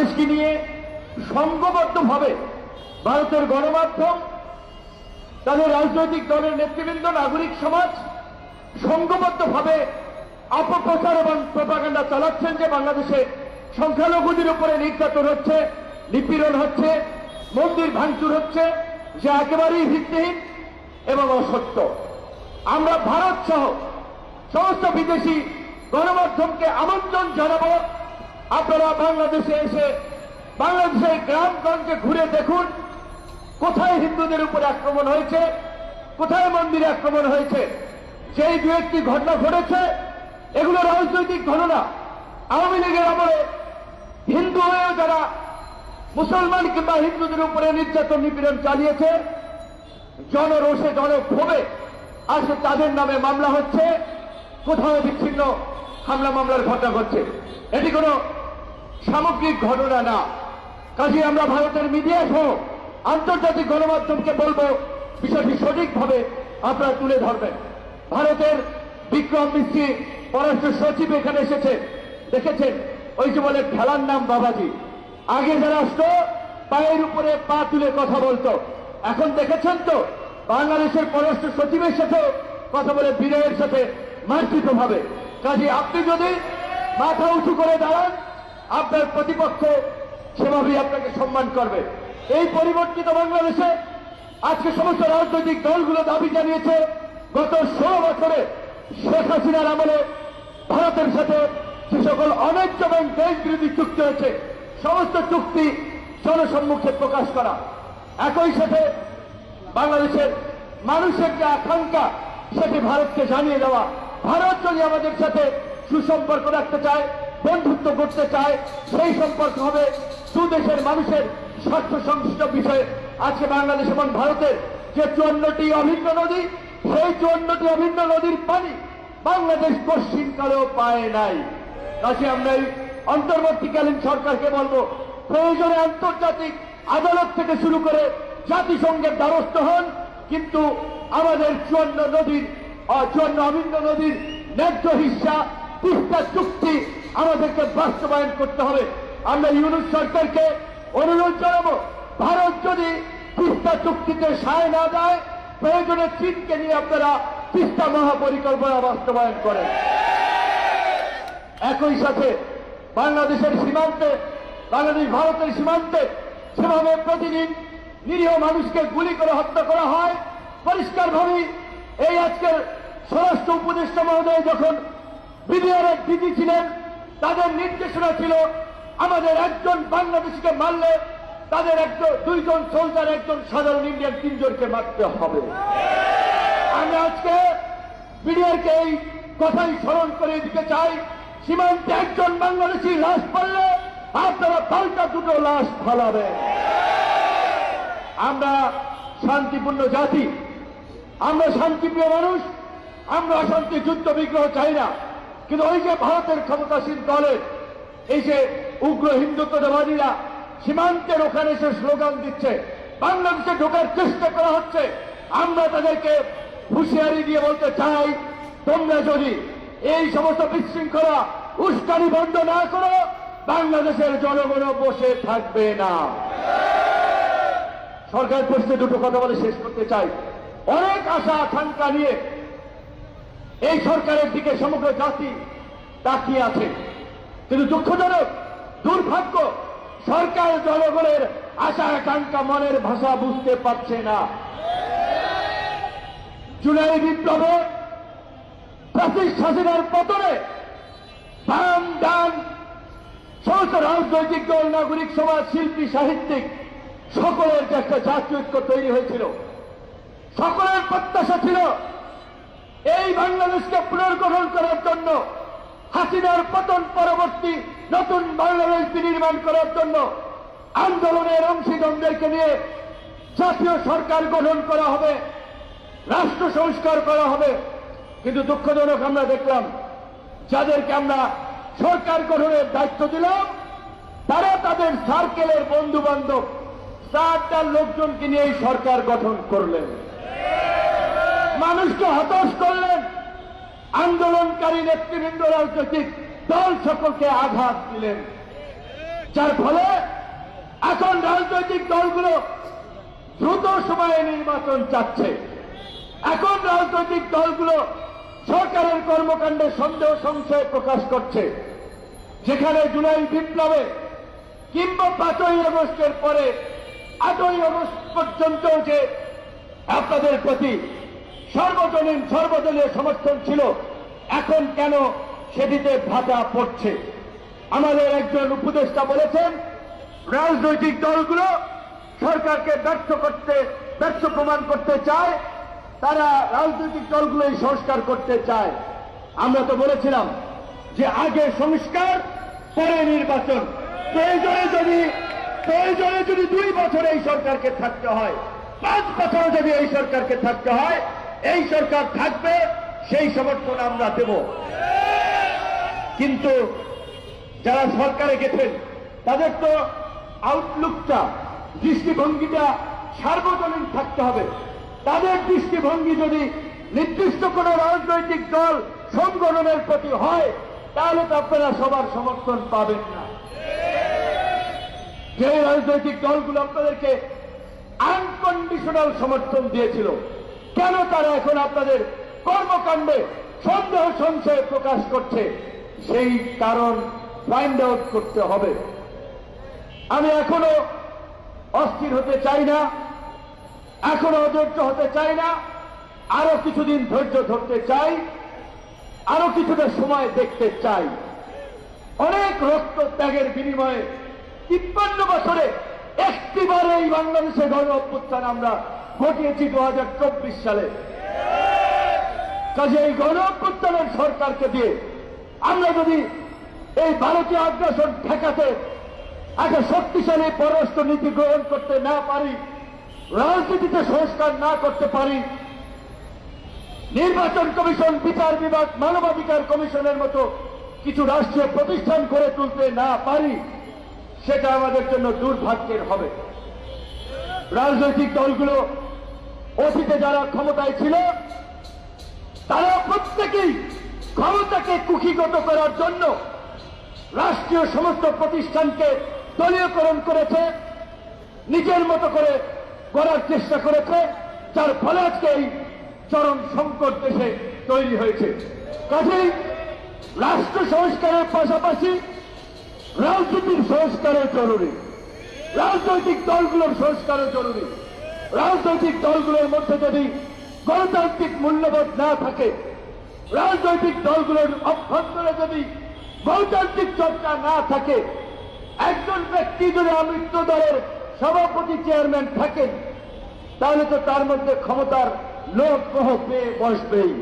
বাংলাদেশকে নিয়ে সংঘবদ্ধভাবে ভারতের গণমাধ্যম, তাদের রাজনৈতিক দলের নেতৃবৃন্দ, নাগরিক সমাজ সংঘবদ্ধভাবে অপপ্রচার এবং প্রপাগান্ডা চালাচ্ছেন যে বাংলাদেশে সংখ্যালঘুদের উপরে নির্যাতন হচ্ছে, নিপীড়ন হচ্ছে, মন্দির ভাঙচুর হচ্ছে, যা একেবারেই ভিত্তিহীন এবং অসত্য। আমরা ভারত সহ সমস্ত বিদেশি গণমাধ্যমকে আমন্ত্রণ জানাব আপনারা বাংলাদেশে এসে বাংলাদেশের গ্রামগঞ্জে ঘুরে দেখুন, কোথায় হিন্দুদের উপরে আক্রমণ হয়েছে, কোথায় মন্দিরে আক্রমণ হয়েছে। সেই দু একটি ঘটনা ঘটেছে, এগুলো রাজনৈতিক ঘটনা। আওয়ামী লীগের আমলে হিন্দু হয়েও যারা মুসলমান কিংবা হিন্দুদের উপরে নির্যাতন নিপীড়ন চালিয়েছে, জনরোষে, জনক্ষোভে আজকে তাদের নামে মামলা হচ্ছে, কোথাও বিচ্ছিন্ন হামলা মামলার ঘটনা ঘটছে। এটি কোনো সামগ্রিক ঘটনা না। কাজে আমরা ভারতের মিডিয়া সহ আন্তর্জাতিক গণমাধ্যমকে বলব, বিষয়টি সঠিকভাবে আপনারা তুলে ধরবেন। ভারতের বিক্রম মিস্ত্রি, পররাষ্ট্র সচিব এখানে এসেছে। দেখেছেন? ওই যে বলে খেলার নাম বাবাজি। আগে যারা আসতো, পায়ের উপরে পা তুলে কথা বলতো। এখন দেখেছেন তো? বাংলাদেশের পররাষ্ট্র সচিবের সাথেও কথা বলে বিনয়ের সাথে মার্জিত ভাবে কাজে আপনি যদি মাথা উঁচু করে দাঁড়ান আপনার প্রতিপক্ষ সেভাবেই আপনাকে সম্মান করবে। এই পরিবর্তিত বাংলাদেশে আজকে সমস্ত রাজনৈতিক দলগুলো দাবি জানিয়েছে, গত ষোলো বছরে শেখ হাসিনার আমলে ভারতের সাথে যে সকল অন্যায্য এবং দেশ বিরোধী চুক্তি হয়েছে, সমস্ত চুক্তি জনসম্মুখে প্রকাশ করা। একই সাথে বাংলাদেশের মানুষের যে আকাঙ্ক্ষা, সেটি ভারতকে জানিয়ে দেওয়া। ভারত যদি আমাদের সাথে সুসম্পর্ক রাখতে চায় বন্ধুত্ব করতে চায়, সেই সম্পর্ক হবে দু দেশের মানুষের স্বার্থ সংশ্লিষ্ট বিষয়ে। আজকে বাংলাদেশ এবং ভারতের যে চুয়ান্নটি অভিন্ন নদী, সেই চুয়ান্নটি অভিন্ন নদীর পানি বাংলাদেশ পশ্চিমকালেও পায় নাই। কাজে আমরা এই অন্তর্বর্তীকালীন সরকারকে বলব, প্রয়োজনে আন্তর্জাতিক আদালত থেকে শুরু করে জাতিসংঘের দ্বারস্থ হন, কিন্তু আমাদের চুয়ান্ন নদীর চুয়ান্ন অভিন্ন নদীর ন্যায্য হিসা তিস্তা চুক্তি আমাদেরকে বাস্তবায়ন করতে হবে। আমরা ইউনুস সরকারকে অনুরোধ জানাব, ভারত যদি তিস্তা চুক্তিতে সায় না দেয়, প্রয়োজনে চীনকে নিয়ে আপনারা তিস্তা মহাপরিকল্পনা বাস্তবায়ন করেন। একই সাথে বাংলাদেশের সীমান্তে, বাংলাদেশ ভারতের সীমান্তে সেভাবে প্রতিদিন নিরীহ মানুষকে গুলি করে হত্যা করা হয়। পরিষ্কারভাবেই এই আজকের স্বরাষ্ট্র উপদেষ্টা মহোদয় যখন বিডিআরের দিদি ছিলেন তাদের নির্দেশনা ছিল আমাদের একজন বাংলাদেশকে মারলে তাদের একজন, দুইজন সোলজার একজন সাধারণ ইন্ডিয়ান তিনজনকে মারতে হবে। আমি আজকে বিডিআরকে এই কথাই স্মরণ করে দিতে চাই, সীমান্তে একজন বাংলাদেশি লাশ পারলে আপনারা পাল্টা দুটো লাশ ফালাবেন। আমরা শান্তিপূর্ণ জাতি, আমরা শান্তিপ্রিয় মানুষ, আমরা অশান্তি, যুদ্ধ, বিগ্রহ চাই না। কিন্তু ওই যে ভারতের ক্ষমতাসীন দলের এই যে উগ্র হিন্দুত্ববাদীরা সীমান্তের ওখানে এসে স্লোগান দিচ্ছে, বাংলাদেশে ঢোকার চেষ্টা করা হচ্ছে, আমরা তাদেরকে হুঁশিয়ারি দিয়ে বলতে চাই, তোমরা যদি এই সমস্ত বিশৃঙ্খলা, উস্কানি বন্ধ না করো, বাংলাদেশের জনগণ বসে থাকবে না। সরকার প্রশ্নে দুটো কথা বলে শেষ করতে চাই। অনেক আশা, আকাঙ্ক্ষা নিয়ে এই সরকারের দিকে সমগ্র জাতি তাকিয়ে আছে। কিন্তু দুঃখজনক, দুর্ভাগ্য, সরকার জনগণের আশা, আকাঙ্ক্ষা, মনের ভাষা বুঝতে পারছে না। জুলাই বিপ্লবে প্রাচীর শাসনের পতনে বাম ডান সমস্ত রাজনৈতিক দল, নাগরিক সমাজ, শিল্পী, সাহিত্যিক সকলের একটা জাতীয় ঐক্য তৈরি হয়েছিল। সকলের প্রত্যাশা ছিল এই বাংলাদেশকে পুনর্গঠন করার জন্য, হাসিনার পতন পরবর্তী নতুন বাংলাদেশ নির্মাণ করার জন্য আন্দোলনের অংশীদারদেরকে নিয়ে জাতীয় সরকার গঠন করা হবে, রাষ্ট্র সংস্কার করা হবে। কিন্তু দুঃখজনক আমরা দেখলাম, যাদেরকে আমরা সরকার গঠনের দায়িত্ব দিলাম, তারা তাদের সার্কেলের বন্ধু বান্ধব চারটার লোকজনকে নিয়ে সরকার গঠন করলেন। মানুষকে হতাশ করলেন আন্দোলনকারী নেতৃবৃন্দ রাজনৈতিক দল সকলকে আঘাত দিলেন। যার ফলে এখন রাজনৈতিক দলগুলো দ্রুত সময়ে নির্বাচন চাচ্ছে। এখন রাজনৈতিক দলগুলো সরকারের কর্মকাণ্ডে সন্দেহ সংশয় প্রকাশ করছে। যেখানে জুলাই বিপ্লবে কিংবা পাঁচই আগস্টের পরে আটই আগস্ট পর্যন্ত যে আপনাদের প্রতি সর্বজনীন, সর্বদলীয় সমর্থন ছিল। এখন কেন সেটিতে ভাটা পড়ছে? আমাদের একজন উপদেষ্টা বলেছেন, রাজনৈতিক দলগুলো সরকারকে ব্যর্থ করতে, ব্যর্থ প্রমাণ করতে চায়, তারা রাজনৈতিক দলগুলোই সংস্কার করতে চায়। আমরা তো বলেছিলাম যে আগে সংস্কার, পরে নির্বাচন। প্রয়োজনে যদি প্রয়োজনে যদি দুই বছর এই সরকারকে থাকতে হয়, পাঁচ বছর যদি এই সরকারকে থাকতে হয় এই সরকার থাকবে, সেই সমর্থন আমরা দেব। কিন্তু যারা সরকারে গেছেন, তাদের তো আউটলুকটা দৃষ্টিভঙ্গিটা সার্বজনীন থাকতে হবে। তাদের দৃষ্টিভঙ্গি যদি নির্দিষ্ট কোন রাজনৈতিক দল সংগঠনের প্রতি হয়, তাহলে তো আপনারা সবার সমর্থন পাবেন না। যে রাজনৈতিক দলগুলো আপনাদেরকে আনকন্ডিশনাল সমর্থন দিয়েছিল কেন তারা এখন আপনাদের কর্মকাণ্ডে সন্দেহ, সংশয় প্রকাশ করছে? সেই কারণ ফাইন্ড আউট করতে হবে। আমি এখনও অস্থির হতে চাই না, এখনও অধৈর্য হতে চাই না, আরও কিছুদিন ধৈর্য ধরতে চাই, আরও কিছুটা সময় দেখতে চাই। অনেক রক্ত ত্যাগের বিনিময়ে তিপ্পান্ন বছরে একটিবার এই বাংলাদেশে গণ অভ্যুত্থান আমরা ঘটিয়েছি দু সালে। কাজে এই গণ অভ্যুত্থানের সরকারকে দিয়ে আমরা যদি এই ভারতীয় আগ্রাসন ঠেকাতে একটা শক্তিশালী পররাষ্ট্র নীতি গ্রহণ করতে না পারি, রাজনীতিতে সংস্কার না করতে পারি, নির্বাচন কমিশন, বিচার বিভাগ, মানবাধিকার কমিশনের মতো কিছু রাষ্ট্রীয় প্রতিষ্ঠান করে তুলতে না পারি, সেটা আমাদের জন্য দুর্ভাগ্যের হবে। রাজনৈতিক দলগুলো অতীতে যারা ক্ষমতায় ছিল, তারা প্রত্যেকেই ক্ষমতাকে কুক্ষিগত করার জন্য রাষ্ট্রীয় সমস্ত প্রতিষ্ঠানকে দলীয়করণ করেছে, নিজের মতো করে করার চেষ্টা করেছে, যার ফলে আজকে এই চরম সংকট দেশে তৈরি হয়েছে। কাজেই রাষ্ট্র সংস্কারের পাশাপাশি রাজনীতির সংস্কারও জরুরি, রাজনৈতিক দলগুলোর সংস্কারও জরুরি। রাজনৈতিক দলগুলোর মধ্যে যদি গণতান্ত্রিক মূল্যবোধ না থাকে, রাজনৈতিক দলগুলোর অভ্যন্তরে যদি গণতান্ত্রিক চর্চা না থাকে, একজন ব্যক্তি যদি আমৃত্য দলের সভাপতি চেয়ারম্যান থাকেন, তাহলে তো তার মধ্যে ক্ষমতার লোক কহ পেয়ে বসবেই।